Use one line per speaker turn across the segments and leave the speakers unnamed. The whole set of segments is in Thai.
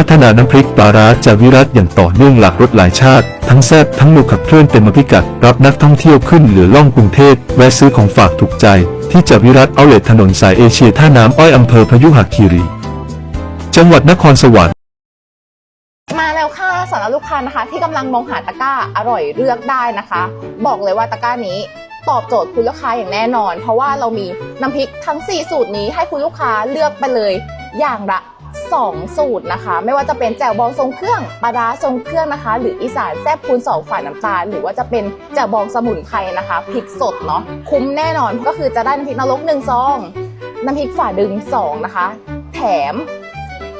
พัฒนาน้ำพริกปลาร้าจากวิรัตอย่างต่อเนื่องหลากรสหลายชาติ ทั้งแซ่บทั้งนุกขับเคลื่อนเต็มพิกัด รับนักท่องเที่ยวขึ้นเหลือล่องกรุงเทพแวะซื้อของฝากถูกใจ ที่จากวิรัตเอาเลทถนนสายเอเชียท่าน้ำอ้อยอำเภอพยุหคีรี จังหวัดนครสวรรค์
มาแล้วค่ะสำหรับลูกค้านะคะ ที่กำลังมองหาตะกร้าอร่อยเลือกได้นะคะ บอกเลยว่าตะกร้านี้ตอบโจทย์คุณลูกค้าอย่างแน่นอน เพราะว่าเรามีน้ำพริกทั้ง 4 สูตรนี้ให้คุณลูกค้าเลือกไปเลย อย่างละ2 สูตรนะคะ ไม่ว่าจะเป็นแจ่วบองทรงเครื่องปลาร้าทรงเครื่องนะคะ หรืออีสานแซ่บคูณสองฝ่ายน้ำตาล หรือว่าจะเป็นแจ่วบองสมุนไพรนะคะพริกสดเนาะคุ้มแน่นอนก็คือจะได้น้ำพริกนรกหนึ่งซองน้ำพริกฝ่าดึงสองนะคะ แถม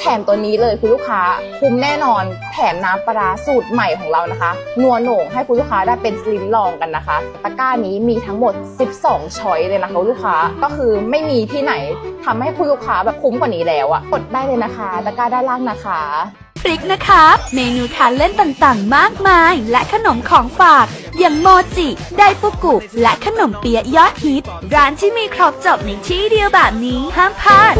แถมตัวนี้เลยคุณลูกค้าคุ้มแน่นอนแถมน้ำปลาสูตรใหม่ของเรานะคะนัวโหน่งให้คุณลูกค้าได้เป็นลิ้มลองกันนะคะตะกร้านี้มีทั้งหมด 12 ช้อยเลยนะคะคุณลูกค้าก็คือไม่มีที่ไหนทำให้คุณลูกค้าแบบคุ้มกว่านี้แล้วอะกดได้เลยนะคะตะกร้าด้านล่างนะคะ
พริกนะคะ เมนูทานเล่นต่างๆ มากมาย และขนมของฝาก อย่างโมจิ ไดฟุกุ และขนมเปี๊ยะยอดฮิต ร้านที่มีครบจบในที่เดียวแบบนี้ห้ามพลาด